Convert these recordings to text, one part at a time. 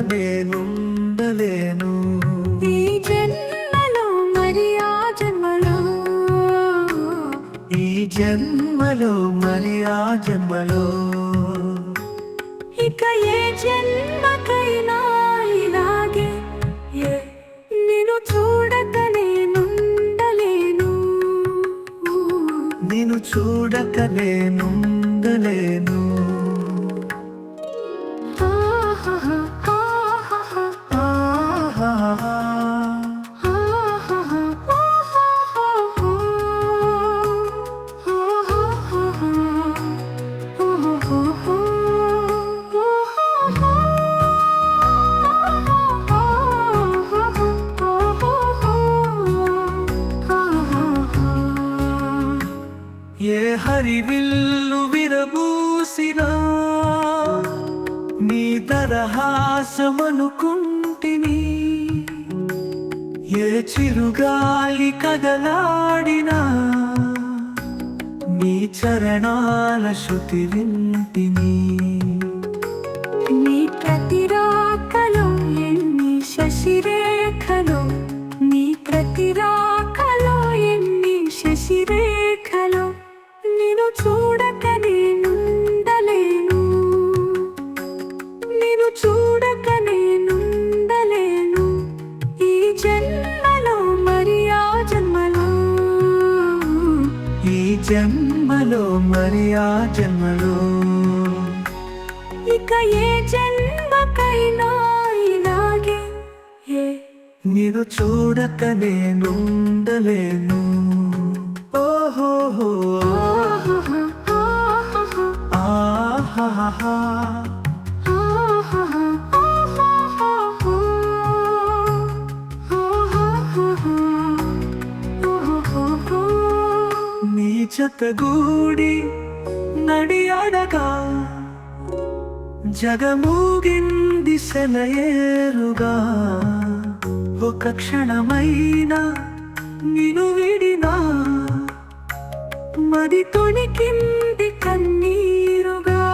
నేనుండలేను. ఈ జన్మలో మరి ఆ జన్మలో? ఈ జన్మలో మరి ఆ జన్మలో? ఇక ఏ జన్మకైనా ఇలాగే నేను చూడక నేనుండలేను. నేను చూడక నేనుండలేను. ఏ హరివిల్లు విరబూసినా నీ తరహాసమనుకుంటిని. ఏ చిరుగాలి కదలాడినా నీ చరణాల శృతి వింటిని. నీ ప్రతిరాకలో ఎన్ని శశిరేఖలో నీ ప్రతిరా జన్మలో మరి ఆ జన్మలో. ఇక ఏ జన్మకైనా ఇలాగే నిన్ను చూడక నేనుండలేను. ఓహో ఆహాహా జతగూడి నడియాడగా జగమూగింది సెలయేరుగా. ఒక క్షణమైన నిను విడినా మది తొణికింది కన్నీరుగా.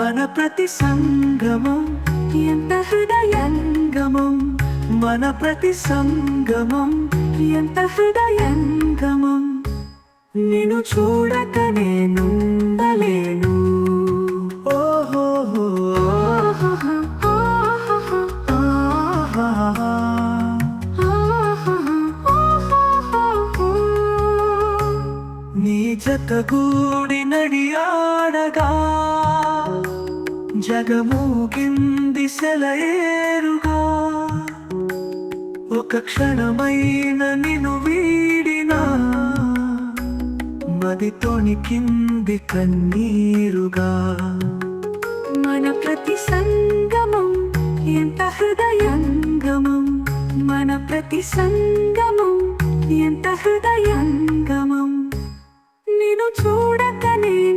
మన ప్రతి సంగమం ఎంత హృదయంగమం? మన ప్రతి సంగమం ఎంత హృదయంగమం? నిన్ను చూడక నేనుండలేను ఓహో ఆహాహా. నీ జతగూడి నడియాడగా జగమూగింది సెలయేరుగా ఒక క్షణమైన నిన్ను వీడినా మది తొణికింది కన్నీరుగా. మన ప్రతి సంగమం ఎంత హృదయంగమం? మన ప్రతి సంగమం ఎంత హృదయంగమం? నేను చూడకనే